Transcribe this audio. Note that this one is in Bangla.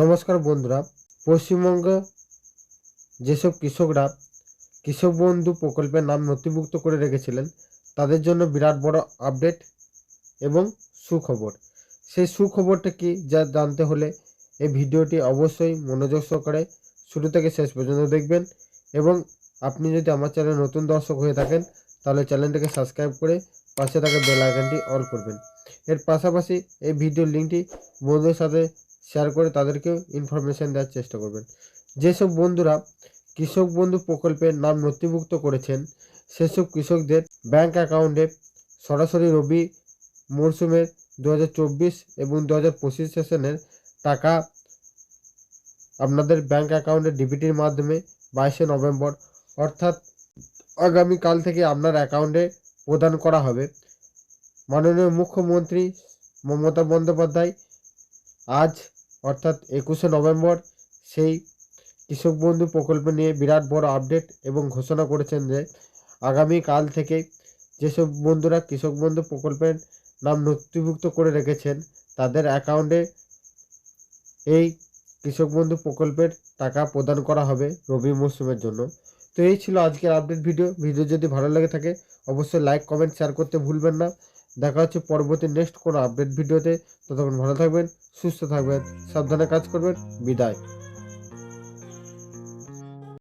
নমস্কার বন্ধুরা, পশ্চিমবঙ্গে যেসব কৃষকরা কৃষক বন্ধু প্রকল্পের নাম নথিভুক্ত করে রেখেছিলেন, তাদের জন্য বিরাট বড় আপডেট এবং সুখবর। সেই সুখবরটা কি যা জানতে হলে এই ভিডিওটি অবশ্যই মনোযোগ সহকারে শুরু থেকে শেষ পর্যন্ত দেখবেন এবং আপনি যদি আমার চ্যানেল নতুন দর্শক হয়ে থাকেন, তাহলে চ্যানেলটাকে সাবস্ক্রাইব করে পাশে থাকা বেল আইকনটি অল করবেন। এর পাশাপাশি এই ভিডিওর লিঙ্কটি বন্ধুদের সাথে শেয়ার করে তাদেরকেও ইনফরমেশান দেওয়ার চেষ্টা করবেন। যেসব বন্ধুরা কৃষক বন্ধু প্রকল্পের নাম নথিভুক্ত করেছেন, সেসব কৃষকদের ব্যাংক অ্যাকাউন্টে সরাসরি রবি মরশুমের দু হাজার চব্বিশ এবং দু হাজার পঁচিশ সেশনের টাকা আপনাদের ব্যাংক অ্যাকাউন্টে ডিবিটির মাধ্যমে বাইশে নভেম্বর অর্থাৎ আগামীকাল থেকে আপনার অ্যাকাউন্টে প্রদান করা হবে। মাননীয় মুখ্যমন্ত্রী মমতা বন্দ্যোপাধ্যায় আজ অর্থাৎ একুশে নভেম্বর সেই কৃষক বন্ধু প্রকল্প নিয়ে বিরাট বড় আপডেট এবং ঘোষণা করেছেন যে আগামীকাল থেকে যেসব বন্ধুরা কৃষক বন্ধু প্রকল্পের নাম নথিভুক্ত করে রেখেছেন, তাদের অ্যাকাউন্টে এই কৃষক বন্ধু প্রকল্পের টাকা প্রদান করা হবে রবি মরশুমের জন্য। তো এই ছিল আজকের আপডেট ভিডিও ভিডিও যদি ভালো লেগে থাকে, অবশ্যই লাইক কমেন্ট শেয়ার করতে ভুলবেন না। দেখা হচ্ছে পরবর্তী নেক্সট কোনো আপডেট ভিডিওতে। ততক্ষণ ভালো থাকবেন, সুস্থ থাকবেন, সাবধানে কাজ করবেন। বিদায়।